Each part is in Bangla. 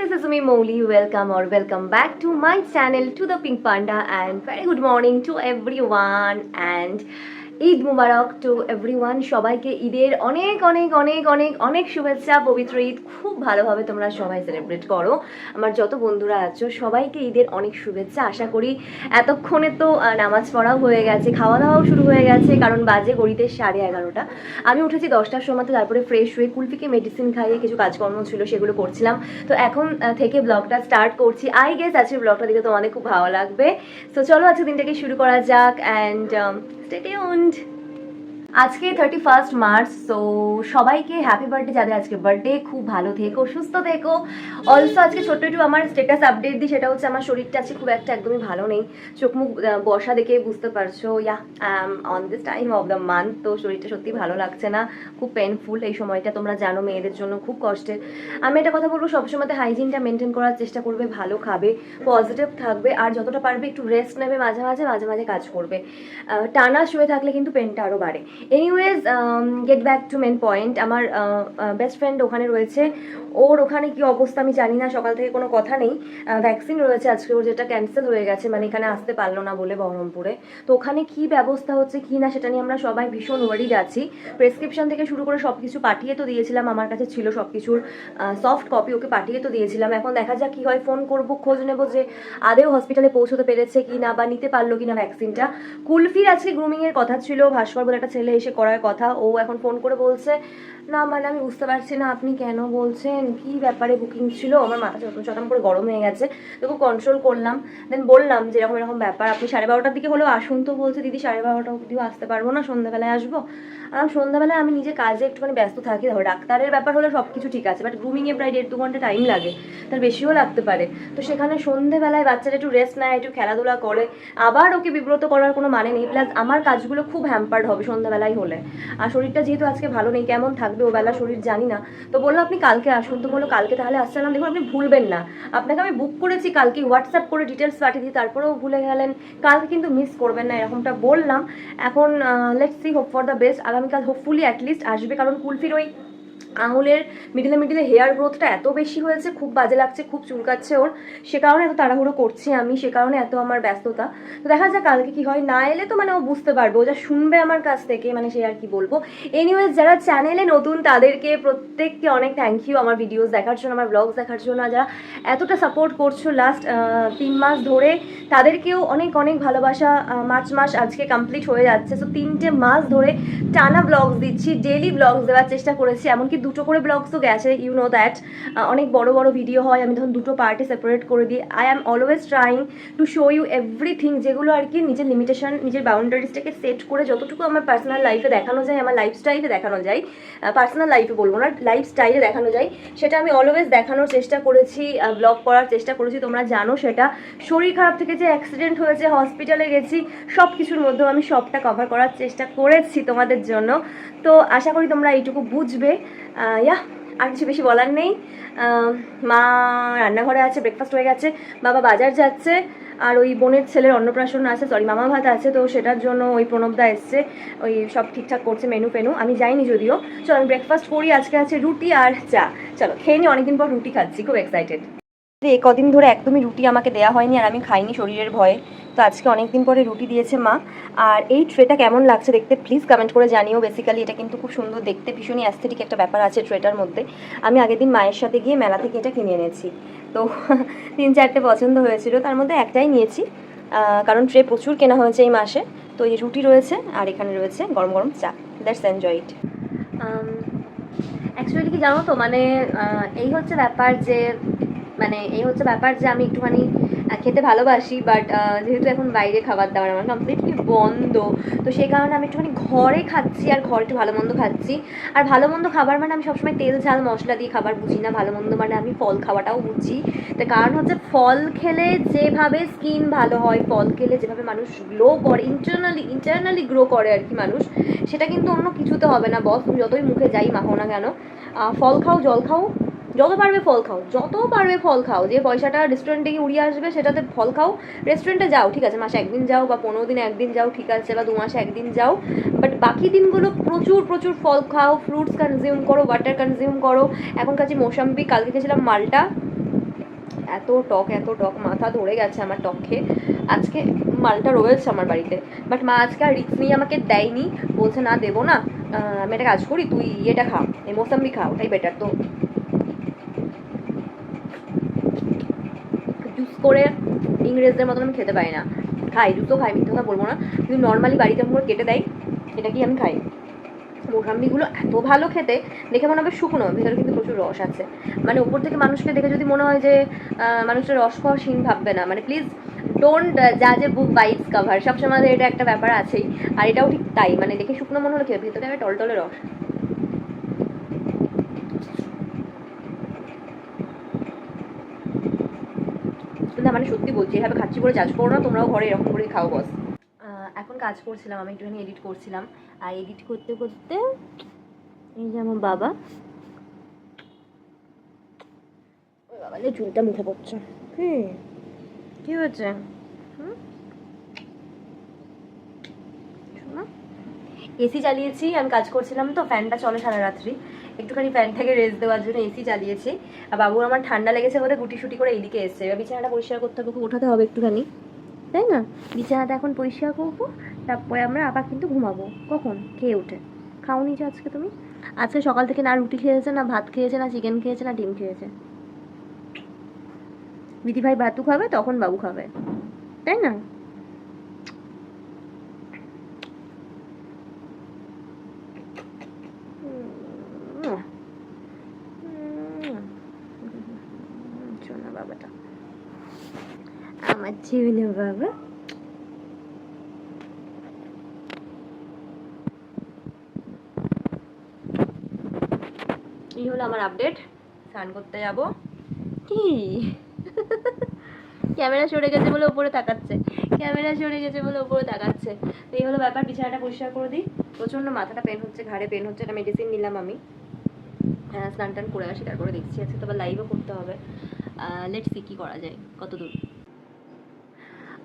this is me Moli. Welcome or welcome back to my channel to the Pink Panda and very good morning to everyone and Eid Mubarak to everyone সবাইকে ঈদের অনেক অনেক অনেক অনেক অনেক শুভেচ্ছা, পবিত্র ঈদ। খুব ভালোভাবে তোমরা সবাই সেলিব্রেট করো। আমার যত বন্ধুরা আছো, সবাইকে ঈদের অনেক শুভেচ্ছা। আশা করি এতক্ষণে তো নামাজ পড়াও হয়ে গেছে খাওয়া দাওয়াও শুরু হয়ে গেছে, কারণ বাজে গড়িতে সাড়ে এগারোটা। আমি উঠেছি দশটার সময়, তো তারপরে ফ্রেশ হয়ে কুলফিকে মেডিসিন খাইয়ে কিছু কাজকর্ম ছিল, সেগুলো করছিলাম। তো এখন থেকে ব্লগটা স্টার্ট করছি। আই গেস আজকের ব্লগটা দিকে তোমাদের খুব ভালো লাগবে। তো চলো আজকে দিনটাকে শুরু করা যাক অ্যান্ড স্টে and আজকে থার্টি ফার্স্ট মার্চ তো সবাইকে হ্যাপি বার্থডে যাদের আজকে বার্থডে খুব ভালো থেকো, সুস্থ থেকো। অলসো আজকে ছোট্ট একটু আমার স্টেটাস আপডেট দিই, সেটা হচ্ছে আমার শরীরটা আজকে খুব একটা একদমই ভালো নেই। চোখ মুখ বসা দেখে বুঝতে পারছ yeah on this time of the month তো শরীরটা সত্যি ভালো লাগছে না, খুব পেনফুল এই সময়টা, তোমরা জানো মেয়েদের জন্য খুব কষ্টের। আমি একটা কথা বলব সবসময় হাইজিনটা মেনটেন করার চেষ্টা করবে, ভালো খাবে পজিটিভ থাকবে, আর যতটা পারবে একটু রেস্ট নেবে মাঝে মাঝে মাঝে মাঝে কাজ করবে। টানা শুয়ে থাকলে কিন্তু পেনটা আরও বাড়ে। Anyways get back to main point আমার বেস্ট ফ্রেন্ড ওখানে রয়েছে। ওর ওখানে কি অবস্থা আমি জানি না, সকাল থেকে কোনো কথা নেই। ভ্যাকসিন রয়েছে আজকে, ওর যেটা ক্যান্সেল হয়ে গেছে মানে এখানে আসতে পারল না বলে বহরমপুরে। তো ওখানে কি ব্যবস্থা হচ্ছে, কি না সেটা নিয়ে আমরা সবাই ভীষণ ওয়ারিড আছি। প্রেসক্রিপশন থেকে শুরু করে সব কিছু পাঠিয়ে তো দিয়েছিলাম, আমার কাছে ছিল সব কিছুর সফট কপি ওকে পাঠিয়ে তো দিয়েছিলাম। এখন দেখা যাক কি হয় ফোন করব, খোঁজ নেব যে আদেও হসপিটালে পৌঁছতে পেরেছে কি না বা নিতে পারল কি না ভ্যাকসিনটা কুলফির আজকে গ্রুমিংয়ের কথা ছিল, ভাস্কর বলে একটা ছেলে এসে করার কথা। ও এখন ফোন করে বলছে না মানে আমি বুঝতে পারছি না আপনি কেন বলছেন? কি ব্যাপারে বুকিং ছিল? আমার মাথা চটন করে গরম হয়ে গেছে। তো খুব কন্ট্রোল করলাম। দেন বললাম যে এরকম এরকম ব্যাপার। আপনি সাড়ে বারোটার দিকে হলেও আসুন তো, বলছে, দিদি, সাড়ে বারোটা অবধিও আসতে পারব না, সন্ধ্যাবেলায় আসব। আর সন্ধ্যাবেলায় আমি নিজে কাজে একটুখানি ব্যস্ত থাকি। ধরো, ডাক্তারের ব্যাপার হলে সব কিছু ঠিক আছে বাট গ্রুমিংয়ে প্রায় দেড় দু ঘণ্টা টাইম লাগে। তার বেশিও লাগতে পারে। তো সেখানে সন্ধ্যেবেলায় বাচ্চারা একটু রেস্ট নেয়, একটু খেলাধুলা করে। আবার ওকে বিব্রত করার কোনো মানে নেই। প্লাস আমার কাজগুলো খুব হ্যাম্পার্ড হবে সন্ধ্যাবেলায় হলে। আর শরীরটা যেহেতু আজকে ভালো নেই, কেমন থাকবে ও বেলা শরীর জানি না। তো বলল, আপনি কালকে আসুন। তো বলল, কালকে তাহলে আসছিলাম দেখুন, আপনি ভুলবেন না। আপনাকে আমি বুক করেছি কালকে হোয়াটসঅ্যাপ করে ডিটেলস পাঠিয়ে দিই, তারপরেও ভুলে গেলেন। কালকে কিন্তু মিস করবেন না, এরকমটা বললাম। এখন let's see hope for the best আগামীকাল হোপফুলি অ্যাটলিস্ট আসবে, কারণ কুলফির ওই আঙুলের মিডিলে মিডিলে হেয়ার গ্রোথটা এত বেশি হয়েছে, খুব বাজে লাগছে, খুব চুলকাচ্ছে ওর। সে কারণে এত তাড়াহুড়ো করছি আমি, সে কারণে এত আমার ব্যস্ততা। তো দেখা যাক কালকে কি হয়। না এলে তো মানে ও বুঝতে পারবে, ও যা শুনবে আমার কাছ থেকে মানে সে আর কি বলব। এনিওয়েজ যারা চ্যানেলে নতুন, তাদেরকে প্রত্যেককে অনেক থ্যাংক ইউ আমার ভিডিওস দেখার জন্য, আমার ব্লগস দেখার জন্য। যারা এতটা সাপোর্ট করছ লাস্ট তিন মাস ধরে, তাদেরকেও অনেক অনেক ভালোবাসা। মার্চ মাস আজকে কমপ্লিট হয়ে যাচ্ছে। সো তিনটে মাস ধরে টানা ব্লগস দিচ্ছি ডেলি ব্লগস দেওয়ার চেষ্টা করেছি। এমনকি দুটো করে ব্লগসও গেছে ইউ নো দ্যাট অনেক বড় বড় ভিডিও হয়, আমি তখন দুটো পার্টে সেপারেট করে দিই। I am always trying to show you everything যেগুলো আর কি নিজের লিমিটেশন নিজের বাউন্ডারিজটাকে সেট করে যতটুকু আমার পার্সোনাল লাইফে দেখানো যায়, আমার লাইফস্টাইলে দেখানো যায় পার্সোনাল লাইফে বলব না লাইফস্টাইলে দেখানো যায়, সেটা আমি অলওয়েজ দেখানোর চেষ্টা করেছি ব্লগ করার চেষ্টা করেছি, তোমরা জানো সেটা। শরীর খারাপ থেকে যে অ্যাক্সিডেন্ট হয়েছে হসপিটালে গেছি সব কিছুর মধ্যেও আমি সবটা কভার করার চেষ্টা করেছি তোমাদের জন্য। তো আশা করি তোমরা এইটুকু বুঝবে। ইয়া আর কিছু বেশি বলার নেই। মা রান্নাঘরে আছে ব্রেকফাস্ট হয়ে গেছে, বাবা বাজার যাচ্ছে, আর ওই বোনের ছেলের অন্নপ্রাশন আছে সরি মামা ভাত আছে, তো সেটার জন্য ওই প্রণবদা এসছে, ওই সব ঠিকঠাক করছে মেনু ফেনু, আমি যাইনি যদিও। চলো, আমি ব্রেকফাস্ট করি, আজকে আছে রুটি আর চা। চলো, খেয়ে নি অনেকদিন পর রুটি খাচ্ছি, খুব এক্সাইটেড এ কদিন ধরে একদমই রুটি আমাকে দেওয়া হয়নি, আর আমি খাইনি শরীরের ভয়ে। তো আজকে অনেক দিন পরে রুটি দিয়েছে মা। আর এই ট্রেটা কেমন লাগছে দেখতে প্লিজ কমেন্ট করে জানিও। বেসিক্যালি এটা কিন্তু খুব সুন্দর দেখতে, ভীষণই অ্যাস্থেটিক একটা ব্যাপার আছে ট্রেটার মধ্যে। আমি আগের দিন মায়ের সাথে গিয়ে মেলা থেকে এটা কিনে এনেছি। তো তিন চারটে পছন্দ হয়েছিল, তার মধ্যে একটাই নিয়েছি। কারণ ট্রে প্রচুর কেনা হয়েছে এই মাসে। তো এই রুটি রয়েছে আর এখানে রয়েছে গরম গরম চা। দ্যাটস এনজয় ইট অ্যাকচুয়ালি কি জানো তো মানে এই হচ্ছে ব্যাপার যে মানে এই হচ্ছে ব্যাপার যে আমি একটুখানি খেতে ভালোবাসি বাট যেহেতু এখন বাইরে খাবার দাবার আমার কমপ্লিটলি বন্ধ, তো সেই কারণে আমি একটুখানি ঘরে খাচ্ছি আর ঘরে একটু ভালো মন্দ খাচ্ছি। আর ভালো মন্দ খাবার মানে আমি সবসময় তেল, ঝাল, মশলা দিয়ে খাবার বুঝি না, ভালো মন্দ মানে আমি ফল খাওয়াটাও বুঝি। তার কারণ হচ্ছে ফল খেলে যেভাবে স্কিন ভালো হয়, ফল খেলে যেভাবে মানুষ গ্লো করে ইন্টারনালি ইন্টারনালি গ্রো করে আর কি মানুষ, সেটা কিন্তু অন্য কিছুতে হবে না বস যতই মুখে যাই মাখো না কেন ফল খাও, জল খাও যত পারবে ফল খাও, যত পারবে ফল খাও, যে পয়সাটা রেস্টুরেন্টে গিয়ে উড়িয়ে আসবে সেটাতে ফল খাও রেস্টুরেন্টে যাও, ঠিক আছে, মাসে একদিন যাও বা পনেরো দিনে একদিন যাও, ঠিক আছে, বা দু মাসে একদিন যাও বাট বাকি দিনগুলো প্রচুর প্রচুর ফল খাও ফ্রুটস কনজিউম করো ওয়াটার কনজিউম করো এখন কাছে মৌসাম্বি, কালকে গেছিলাম মালটা, এত টক এত টক, মাথা ধরে গেছে আমার টক খেয়ে আজকে মালটা রয়েছে আমার বাড়িতে বাট মা আজকে আর রিক্স নিয়ে আমাকে দেয়নি, বলছে না দেবো না আমি একটা কাজ করি, তুই ইয়েটা খা, এই মোসাম্বি খা, ওটাই বেটার তো করে ইংরেজদের মতন আমি খেতে পারি না। খাই জুসও খাই, মিথ্যে কথা বলব না। কিন্তু নর্মালি বাড়িতে আমার কেটে দেয়, এটা কি আমি খাই? মোসাম্বিগুলো এত ভালো খেতে, দেখে মনে হবে শুকনো, ভিতরে কিন্তু প্রচুর রস আছে। মানে উপর থেকে মানুষকে দেখে যদি মনে হয় যে মানুষটা সিন ভাববে না। মানে প্লিজ ডোন্ট যা যে বুক বাইটস কাভার সবসময় এটা একটা ব্যাপার আছেই। আর এটাও ঠিক তাই। মানে দেখে শুকনো মনে হলো খেয়ে ভিতরে একটা টলটলে রস। কিন্তু মানে সত্যি বলছি এভাবে খাচ্ছি করে জাজ করো না তোমরাও ঘরে এরকম করে খাও বস এখন কাজ করছিলাম আমি একটুখানি এডিট করছিলাম। আর এডিট করতে করতে এই যে আমার বাবা। ওই বাবা চুলটা মুখে পড়ছে। হুম কি হয়েছে হুম এসি চালিয়েছি, আমি কাজ করছিলাম তো, ফ্যানটা চলে সারা রাত্রি। একটুখানি ফ্যান থেকে রেস্ট দেওয়ার জন্য এসি চালিয়েছি। আর বাবুর আমার ঠান্ডা লেগেছে বলে গুটি সুটি করে এদিকে এসছে। এবার বিছানাটা পরিষ্কার করতে হবে ওঠাতে হবে একটুখানি। তাই না? বিছানাটা এখন পরিষ্কার করব, তারপরে আমরা আবার কিন্তু ঘুমাবো। কখন? খেয়ে উঠে। খাওনি যে আজকে তুমি? আজকে সকাল থেকে না রুটি খেয়েছে, না ভাত খেয়েছে, না চিকেন খেয়েছে, না ডিম খেয়েছে। দিদি ভাই ভাতু খাবে, তখন বাবু খাবে। তাই না? বাবাটা। আমার ছেলে বাবা। এই হলো আমার আপডেট স্নান করতে যাব? কি? ক্যামেরা সরে গেছে বলে উপরে তাকাচ্ছে। ক্যামেরা সরে গেছে বলে উপরে তাকাচ্ছে। তো এই হলো ব্যাপার বিছানাটা পরিষ্কার করে দিই। প্রচণ্ড মাথাটা পেন হচ্ছে ঘাড়ে পেন হচ্ছে একটা মেডিসিন নিলাম আমি। হ্যাঁ স্নান টান করে আসি তারপরে দেখছি আজকে তো আবার লাইভও করতে হবে। লেট সি করা যায়, কত দূর?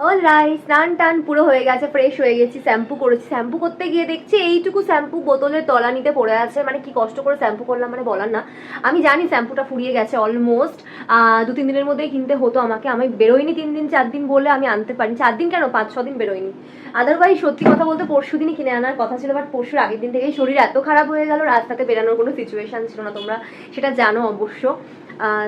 অল রাইট স্নান টান পুরো হয়ে গেছে ফ্রেশ হয়ে গেছি শ্যাম্পু করেছি। শ্যাম্পু করতে গিয়ে দেখছি এইটুকু শ্যাম্পু বোতলের তলানিতে পড়ে আছে মানে কি কষ্ট করে শ্যাম্পু করলাম মানে বলার না। আমি জানি শ্যাম্পুটা ফুরিয়ে গেছে অলমোস্ট দু তিন দিনের মধ্যেই কিনতে হতো আমাকে। আমি বেরোইনি তিন দিন, চার দিন বলে আমি আনতে পারি চার দিন কেন? পাঁচ, ছ দিন বেরোইনি। আদারওয়াইজ সত্যি কথা বলতে পরশু দিনই কিনে আনার কথা ছিল বাট পরশুর আগের দিন থেকেই শরীর এত খারাপ হয়ে গেল, রাস্তাতে বেরানোর কোনো সিচুয়েশন ছিল না তোমরা, সেটা জানো অবশ্য।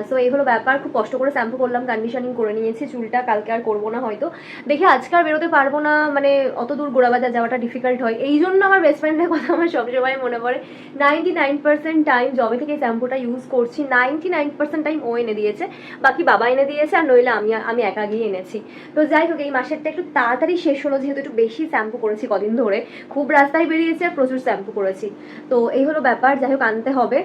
সো এই হলো ব্যাপার। খুব কষ্ট করে শ্যাম্পু করলাম কন্ডিশনিং করে নিয়েছি, চুলটা কালকে আর করব না হয়তো। দেখে আজকে আর বেরোতে পারব না মানে অত দূর গোড়াবাজার যাওয়াটা ডিফিকাল্ট হয়। এই জন্য আমার বেস্ট ফ্রেন্ডের কথা আমার সবসময় মনে পড়ে। নাইনটি নাইন পার্সেন্ট টাইম জবে থেকে শ্যাম্পুটা ইউজ করছি। নাইনটি নাইন পার্সেন্ট টাইম ও এনে দিয়েছে। বাকি বাবা এনে দিয়েছে, আর নইলে আমি আমি একা গিয়ে এনেছি। তো যাই হোক, এই মাসেরটা একটু তাড়াতাড়ি শেষ হলো, যেহেতু একটু বেশি শ্যাম্পু করেছি কদিন ধরে। খুব রাস্তায় বেরিয়েছে আর প্রচুর শ্যাম্পু করেছি। তো এই হলো ব্যাপার, যাই হোক, আনতে হবে।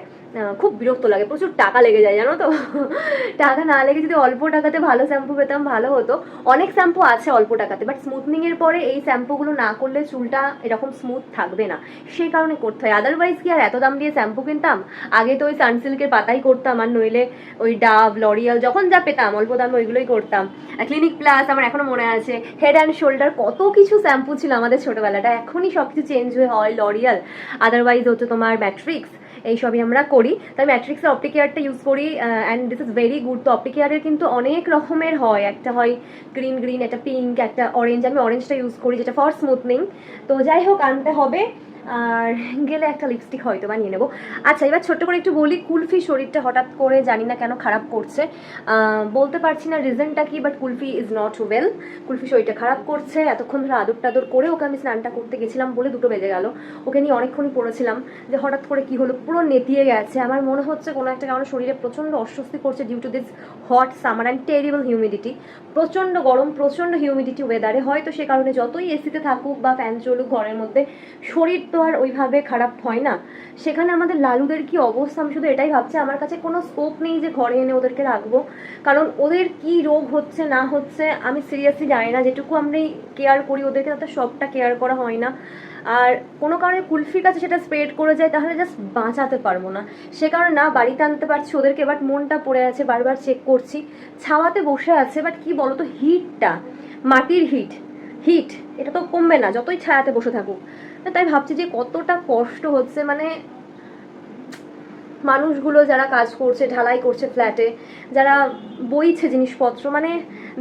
খুব বিরক্ত লাগে, প্রচুর টাকা লেগে যায়, জানো তো? টাকা না লেগে যদি অল্প টাকাতে ভালো শ্যাম্পু পেতাম, ভালো হতো। অনেক শ্যাম্পু আছে অল্প টাকাতে বাট স্মুথনিং এর পরে এই শ্যাম্পুগুলো না করলে চুলটা এরকম স্মুথ থাকবে না। সেই কারণে করতে হয়। আদারওয়াইজ কি আর, এত দাম দিয়ে শ্যাম্পু কিনতাম? আগে তো ওই সানসিল্কের পাতাই করতাম, আর নইলে ওই ডাভ লরিয়াল যখন যা পেতাম, অল্প দামে ওইগুলোই করতাম। ক্লিনিক প্লাস আমার এখনও মনে আছে হেড অ্যান্ড শোল্ডার কত কিছু শ্যাম্পু ছিল আমাদের ছোটবেলাটা। এখনই সব কিছু চেঞ্জ হয়ে হয় লরিয়াল আদারওয়াইজ হচ্ছে তোমার ম্যাট্রিক্স এইসবই আমরা করি। তাই ম্যাট্রিক্সের অপটিকেয়ারটা ইউজ করি and this is very good তো অপটিকেয়ারের কিন্তু অনেক রকমের হয়। একটা হয় গ্রিন গ্রিন একটা পিঙ্ক একটা অরেঞ্জ আমি অরেঞ্জটা ইউজ করি, যেটা ফর স্মুথনিং তো যাই হোক, আনতে হবে। আর গেলে একটা লিপস্টিক হয়তো বানিয়ে নেব। আচ্ছা এবার ছোট্ট করে একটু বলি, কুলফি শরীরটা হঠাৎ করে জানি না কেন খারাপ করছে। বলতে পারছি না রিজনটা কি but Kulfi is not well Kulfi শরীরটা খারাপ করছে, এতক্ষণ ধরে আদর টাদর করে ওকে আমি স্নানটা করতে গেছিলাম বলে দুটো বেজে গেল। ওকে নিয়ে অনেকক্ষণই পড়েছিলাম যে হঠাৎ করে কি হলো, পুরো নেতিয়ে গেছে। আমার মনে হচ্ছে কোনো একটা কারণে শরীরে প্রচণ্ড অস্বস্তি করছে due to this hot summer and terrible humidity প্রচণ্ড গরম, প্রচণ্ড হিউমিডিটি ওয়েদারে হয়তো সে কারণে যতই এসিতে থাকুক বা ফ্যান চলুক ঘরের মধ্যে, শরীর তো আর ওইভাবে খারাপ হয় না। সেখানে আমাদের লালুদের কি অবস্থা? আমি শুধু এটাই ভাবছি, আমার কাছে কোনো স্কোপ নেই যে ঘরে এনে ওদেরকে রাখব। কারণ ওদের কি রোগ হচ্ছে, না হচ্ছে, আমি সিরিয়াসলি জানি না। যেটুকু আমি কেয়ার করি ওদেরকে, তাতে সবটা কেয়ার করা হয় না। আর কোনো কারণে কুলফির কাছে সেটা স্প্রেড করে যায়, তাহলে জাস্ট বাঁচাতে পারব না। সে কারণে না, বাড়িতে আনতে পারছি ওদেরকে বাট মনটা পড়ে আছে, বারবার চেক করছি। ছাওয়াতে বসে আছে বাট কি বলো তো হিটটা মাটির হিট হিট এটা তো কমবে না, যতই ছায়াতে বসে থাকুক। তাই ভাবছি যে কতটা কষ্ট হচ্ছে মানে মানুষগুলো যারা কাজ করছে, ঢালাই করছে ফ্ল্যাটে যারা বইছে জিনিসপত্র মানে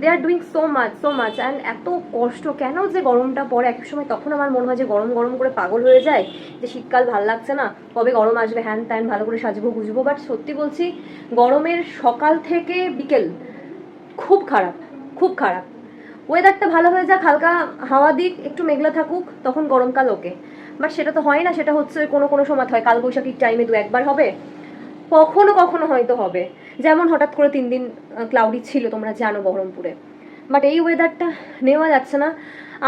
they are doing so much so much and এত কষ্ট, কেন যে গরমটা পড়ে? এক সময় তখন আমার মনে হয় যে গরম গরম করে পাগল হয়ে যায়, যে শীতকাল ভালো লাগছে না, কবে গরম আসবে, হ্যান ত্যান ভালো করে সাজবো, গুজবো বাট সত্যি বলছি গরমের সকাল থেকে বিকেল খুব খারাপ খুব খারাপ। ওয়েদারটা ভালো হয়ে যাক, হালকা হাওয়া দিক, একটু মেঘলা থাকুক, তখন গরমকাল ওকে। বাট সেটা তো হয় না, সেটা হচ্ছে কোনো কোনো সময় হয়, কালবৈশাখীর টাইমে দু একবার হবে। কখনো কখনো হয়তো হবে। যেমন হঠাৎ করে তিন দিন ক্লাউডি ছিল, তোমরা জানো বহরমপুরে। বাট এই ওয়েদারটা নেওয়া যাচ্ছে না।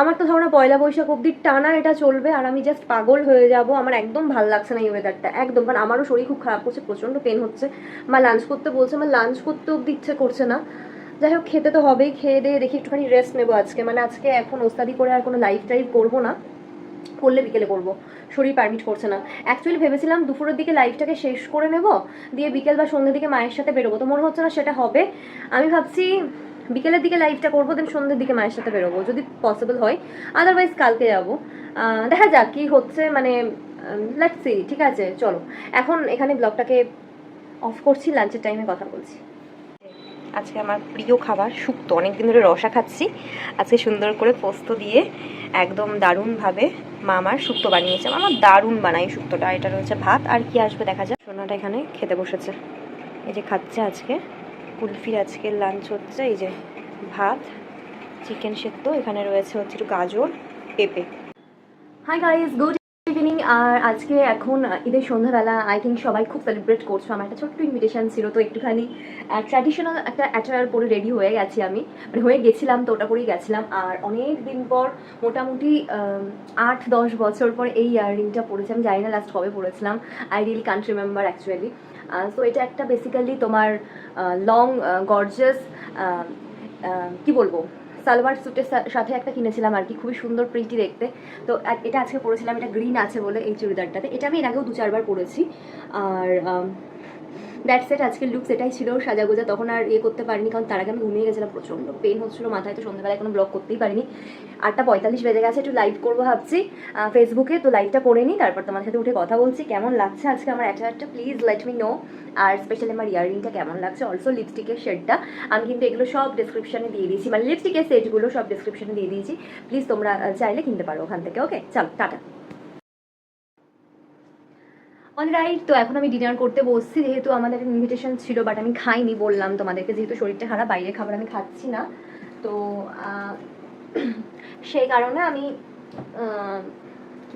আমার তো ধরো পয়লা বৈশাখ অব্দি টানা এটা চলবে, আর আমি জাস্ট পাগল হয়ে যাব। আমার একদম ভালো লাগছে না এই ওয়েদারটা একদম। কারণ আমারও শরীর খুব খারাপ করছে, প্রচণ্ড পেন হচ্ছে। মা লাঞ্চ করতে বলছে আমার লাঞ্চ করতে অব্দি ইচ্ছে করছে না। যাই হোক খেতে তো হবেই। খেয়ে দিয়ে দেখি একটুখানি রেস্ট নেব আজকে। মানে আজকে এখন ওস্তাদি করে আর কোনো লাইফ টাইপ করব না। করলে বিকেলে করব। শরীর পারমিট করছে না। অ্যাকচুয়ালি ভেবেছিলাম দুপুরের দিকে লাইফটাকে শেষ করে নেব। দিয়ে বিকেল বা সন্ধ্যের দিকে মায়ের সাথে বেরোবো। তো মনে হচ্ছে না সেটা হবে। আমি ভাবছি বিকেলের দিকে লাইফটা করব দেন সন্ধ্যের দিকে মায়ের সাথে বেরোবো, যদি পসিবল হয়। আদারওয়াইজ কালকে যাব। দেখা যাক কি হচ্ছে। মানে লেটস সি ঠিক আছে, চলো। এখন এখানে ব্লগটাকে অফ করছি লাঞ্চের টাইমে কথা বলছি। আজকে আমার প্রিয় খাবার শুক্তো। অনেকদিন ধরে রসা খাচ্ছি। আজকে সুন্দর করে পোস্ত দিয়ে একদম দারুণভাবে মা আমার শুক্তো বানিয়েছে। আমার দারুণ বানাই শুক্তোটা। এটা রয়েছে ভাত। আর কি আসবে দেখা যাক। সোনাটা এখানে খেতে বসেছে। এই যে খাচ্ছে আজকে। কুলফির আজকে লাঞ্চ হচ্ছে। এই যে ভাত চিকেন সেদ্ধ। এখানে রয়েছে হচ্ছে একটু গাজর, পেঁপে। হাই গাইস গুড ইভিনিং আর আজকে এখন ঈদের সন্ধ্যাবেলা আই থিঙ্ক সবাই খুব সেলিব্রেট করছ। আমার একটা ছোট্ট ইনভিটেশন ছিল, তো একটুখানি ট্র্যাডিশনাল একটা অ্যাটায়ার পরে রেডি হয়ে গেছি আমি। মানে হয়ে গেছিলাম, তো ওটা পরেই গেছিলাম। আর অনেক দিন পর, মোটামুটি আট, দশ বছর পর এই ইয়াররিংটা পরেছি। আমি জানি না লাস্ট কবে পরেছিলাম। I really can't remember actually so এটা একটা বেসিক্যালি তোমার লং গর্জাস কি বলব? সালোয়ার স্যুটের সাথে একটা কিনেছিলাম আর কি, খুবই সুন্দর প্রিন্টি দেখতে। তো এটা আজকে পরেছিলাম, এটা গ্রিন আছে বলে এই চুড়িদারটাতে। এটা আমি এর আগেও দু চারবার পরেছি। আর দ্যাটস সেট আজকের লুকস এটাই ছিল সাজাগোজা। তখন আর ইয়ে করতে পারিনি, কারণ তার আগে আমি ঘুমিয়ে গেছিলাম প্রচণ্ড। পেন হচ্ছিল, মাথায় তো সন্ধ্যাবেলায় কোনো ব্লগ করতেই পারিনি। আটটা পঁয়তাল্লিশ বেজে গেছে, একটু লাইভ করব ভাবছি। ফেসবুকে তো লাইভটা করে নিই, তারপর তোমার সাথে উঠে কথা বলছি। কেমন লাগছে আজকে আমার অ্যাটায়ারটা প্লিজ লেট মি নো আর স্পেশালি আমার ইয়াররিংটা কেমন লাগছে অলসো লিপস্টিকের শেডটা আমি কিন্তু এগুলো সব ডিসক্রিপশনে দিয়ে দিয়েছি মানে লিপস্টিকের সেটগুলো সব ডিসক্রিপশনে দিয়ে দিয়েছি। প্লিজ তোমরা চাইলে কিনতে পারো ওখান থেকে ওকে চল, টাটা। অলরাইট তো এখন আমি ডিনার করতে বসছি, যেহেতু আমাদের ইনভিটেশন ছিল বাট আমি খাইনি, বললাম তোমাদেরকে, যেহেতু শরীরটা খারাপ বাইরে খাবার আমি খাচ্ছি না। তো সেই কারণে আমি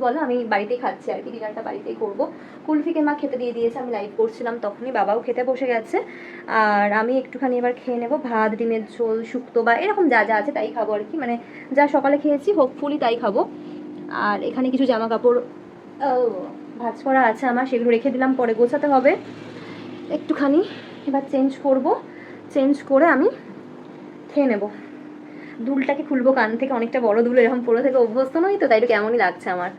বলো, আমি বাড়িতেই খাচ্ছি আর কি ডিনারটা বাড়িতেই করব। কুলফিকে মা খেতে দিয়ে দিয়েছে, আমি লাইভ করছিলাম, তখনই বাবাও খেতে বসে গেছে। আর আমি একটুখানি এবার খেয়ে নেব, ভাত, ডিমের ঝোল, শুক্তো বা এরকম যা যা আছে তাই খাব আর কি। মানে যা সকালে খেয়েছি হোপফুলি তাই খাব। আর এখানে কিছু জামা কাপড় ভাঁজ করা আছে আমার, সেগুলো রেখে দিলাম, পরে গোছাতে হবে। একটুখানি এবার চেঞ্জ করব। চেঞ্জ করে আমি খেয়ে নেব। দুলটাকে খুলবো কান থেকে, অনেকটা বড় দুল এরকম পরে থেকে অভ্যস্ত নই তো, তাই কেমনই লাগছে আমার।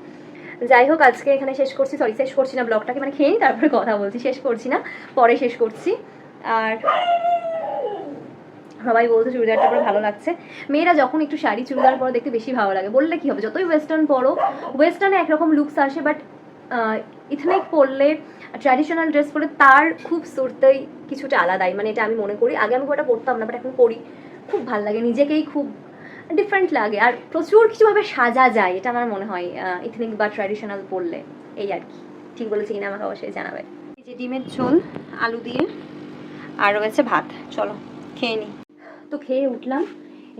যাই হোক, আজকে এখানে শেষ করছি সরি শেষ করছি না ব্লগটাকে মানে খেয়ে তারপরে কথা বলছি, শেষ করছি না, পরে শেষ করছি। আর সবাই বলছে চুড়িদারটা পরে ভালো লাগছে। মেয়েরা যখন একটু শাড়ি চুড়িদার পরে, দেখতে বেশি ভালো লাগে। বললে কি হবে? যতই ওয়েস্টার্ন পরো ওয়েস্টার্নে একরকম লুকস আসে বাট ইথনিক পরলে ট্র্যাডিশনাল ড্রেস পরে তার খুব সুরতেই কিছুটা আলাদাই। মানে এটা আমি মনে করি। আগে আমি ওটা পরতাম না বাট এখন পরি খুব ভালো লাগে। নিজেকেই খুব ডিফারেন্ট লাগে। আর প্রচুর কিছুভাবে সাজা যায়, এটা আমার মনে হয় ইথনিক বা ট্র্যাডিশনাল পরলে এই আর কি। ঠিক বলেছি কিনা আমাকে অবশ্যই জানাবে। এই যে ডিমের ঝোল, আলু দিয়ে, আর রয়েছে ভাত। চলো, খেয়ে নিই তো খেয়ে উঠলাম।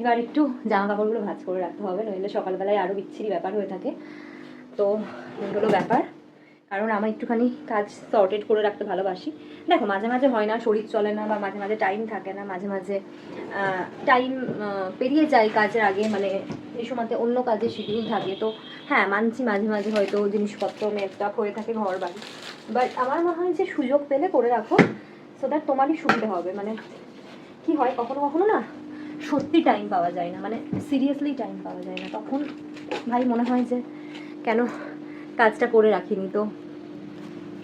এবার একটু জামা কাপড়গুলো ভাজ করে রাখতে হবে, নইলে সকালবেলায় আরও বিচ্ছিরি ব্যাপার হয়ে থাকে। তো এই হলো ব্যাপার। কারণ আমার একটুখানি কাজ সর্টেড করে রাখতে ভালোবাসি। দেখো, মাঝে মাঝে হয় না, শরীর চলে না বা মাঝে মাঝে টাইম থাকে না, মাঝে মাঝে টাইম পেরিয়ে যায় কাজের আগে মানে এই সময়তে অন্য কাজে শিডিউল থাকে। তো হ্যাঁ মানছি মাঝে মাঝে হয়তো জিনিসপত্র মেকআপ হয়ে থাকে ঘর বাড়ি। বাট আমার মনে হয় যে সুযোগ পেলে করে রাখো সো দ্যাট তোমারই সুবিধা হবে। মানে কি হয়, কখনো কখনো না সত্যি টাইম পাওয়া যায় না। মানে সিরিয়াসলি টাইম পাওয়া যায় না। তখন ভাই মনে হয় যে কেন কাজটা করে রাখিনি তো।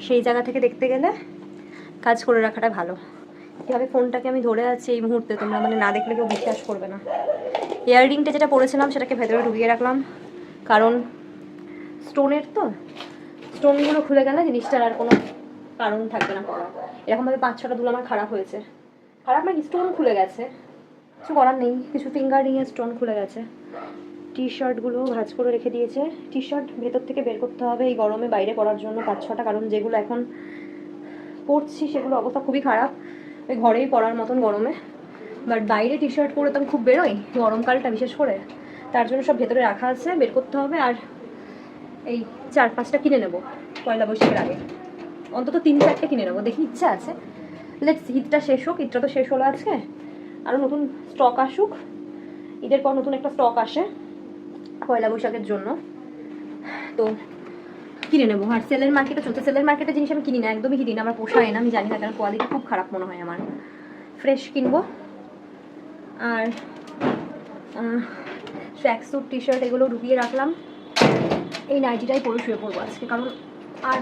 সেই জায়গা থেকে দেখতে গেলে কাজ করে রাখাটা ভালো। কীভাবে ফোনটাকে আমি ধরে আছি এই মুহূর্তে, তোমরা মানে না দেখলে কেউ বিশ্বাস করবে না। ইয়াররিংটা যেটা পরেছিলাম, সেটাকে ভেতরে ঢুকিয়ে রাখলাম। কারণ স্টোনের তো স্টোনগুলো খুলে গেলে জিনিসটার আর কোনো কারণ থাকবে না। এরকমভাবে পাঁচ ছটা দুল আমার খারাপ হয়েছে। খারাপ মানে স্টোন খুলে গেছে। কিছু করার নেই। কিছু ফিঙ্গার রিংয়ের স্টোন খুলে গেছে। টি শার্টগুলো ভাঁজ করে রেখে দিয়েছে। টি শার্ট ভেতর থেকে বের করতে হবে। এই গরমে বাইরে পরার জন্য পাঁচ ছটা, কারণ যেগুলো এখন পরছি সেগুলো অবস্থা খুবই খারাপ। ওই ঘরেই পরার মতন গরমে। বাট বাইরে টি শার্ট পরে তো খুব বেরোই, গরমকালটা বিশেষ করে। তার জন্য সব ভেতরে রাখা আছে, বের করতে হবে আর এই চার পাঁচটা কিনে নেব পয়লা বৈশাখের আগে। অন্তত তিন চারটে কিনে নেব, দেখি ইচ্ছা আছে। লেটস ঈদটা শেষ হোক, ঈদটা তো শেষ হলো আজকে। আরও নতুন স্টক আসুক। ঈদের পর নতুন একটা স্টক আসে। পয়লা বৈশাখের জন্য। তো কিনে নেব। আর সেলের মার্কেটে চলছে। সেলের মার্কেটে জিনিস আমি কিনি না, একদমই কিনি না। আমার পোষায় না, আমি জানি না কেন কোয়ালিটি খুব খারাপ মনে হয় আমার। ফ্রেশ কিনবো। আর ট্র্যাক স্যুট টি শার্ট এগুলো ঢুকিয়ে রাখলাম। এই নাইটিটাই পরে শুয়ে পড়ব আজকে, কারণ আর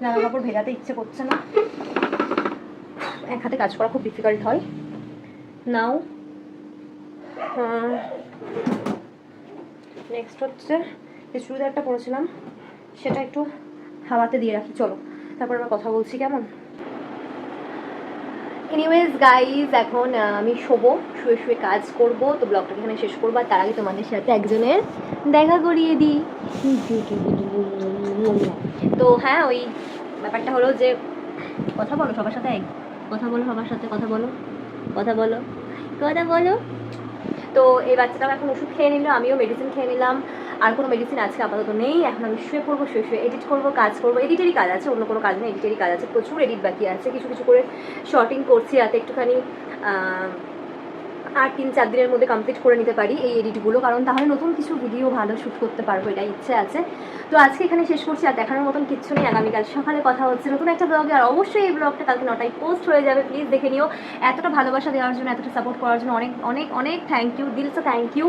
জামা কাপড় ভেজাতে ইচ্ছে করছে না। এক হাতে কাজ করা খুব ডিফিকাল্ট হয়। নাও নেক্সট হচ্ছে যে চুড়িদারটা পরেছিলাম, সেটা একটু হাওয়াতে দিয়ে রাখি, চলো। তারপর আবার কথা বলছি, কেমন? এনিওয়েজ গাইজ এখন আমি শোবো, শুয়ে শুয়ে কাজ করব, তো ব্লগটা এখানে শেষ করব, আর তার আগে তোমাদের সাথে একজনের দেখা করিয়ে দিই। তো হ্যাঁ ওই ব্যাপারটা হলো যে, কথা বলো সবার সাথে কথা বলো সবার সাথে, কথা বলো কথা বলো কথা বলো। তো এই বাচ্চাটাও এখন ওষুধ খেয়ে নিল, আমিও মেডিসিন খেয়ে নিলাম। আর কোনো মেডিসিন আজকে আপাতত নেই, এখন আমি শুয়ে পড়ব, শুয়ে শুয়ে এডিট করব, কাজ করব। এডিটেরই কাজ আছে, অন্য কোনো কাজ নেই এডিটেরই কাজ আছে, প্রচুর এডিট বাকি আছে, কিছু কিছু করে শর্টিং করছি যাতে একটুখানি আর তিন চার দিনের মধ্যে কমপ্লিট করে নিতে পারি এই এডিটগুলো কারণ তাহলে নতুন কিছু ভিডিও ভালো শ্যুট করতে পারব এটা ইচ্ছে আছে। তো আজকে এখানে শেষ করছি, আর দেখানোর মতন কিচ্ছু নেই। আগামীকাল সকালে কথা হচ্ছে নতুন একটা ব্লগে আর অবশ্যই এই ব্লগটা কালকে নটায় পোস্ট হয়ে যাবে। প্লিজ দেখে নিও। এতটা ভালোবাসা দেওয়ার জন্য, এতটা সাপোর্ট করার জন্য অনেক অনেক অনেক থ্যাংক ইউ দিলসে থ্যাংক ইউ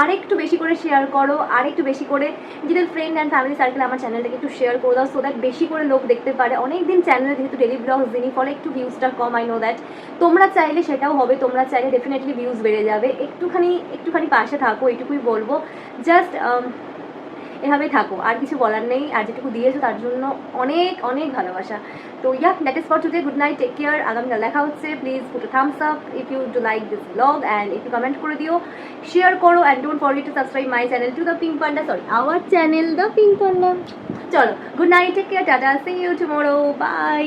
আর একটু বেশি করে শেয়ার করো আর একটু বেশি করে নিজেদের ফ্রেন্ড অ্যান্ড ফ্যামিলি সার্কেল আমার চ্যানেলটাকে একটু শেয়ার করে দাও সো দ্যাট বেশি করে লোক দেখতে পারে। অনেক দিন চ্যানেলে যেহেতু ডেলি ব্লগস দিনই ফলে একটু ভিউজটা কম আই নো দ্যাট তোমরা চাইলে সেটাও হবে, তোমরা চাইলে ডেফিনেটলি ভিউজ বেড়ে যাবে। একটুখানি একটুখানি পাশে থাকো এটুকুই বলব। জাস্ট এভাবেই থাকো, আর কিছু বলার নেই। আর যেটুকু দিয়েছ তার জন্য অনেক অনেক ভালোবাসা। তো yeah that is for today good night take care আগামীকাল দেখা হচ্ছে। Please put thumbs up if you do like this blog and if you comment করে দিও। শেয়ার করো and don't forget to subscribe my channel to the Pink Panda sorry our channel the Pink Panda চলো good night take care tata see you tomorrow bye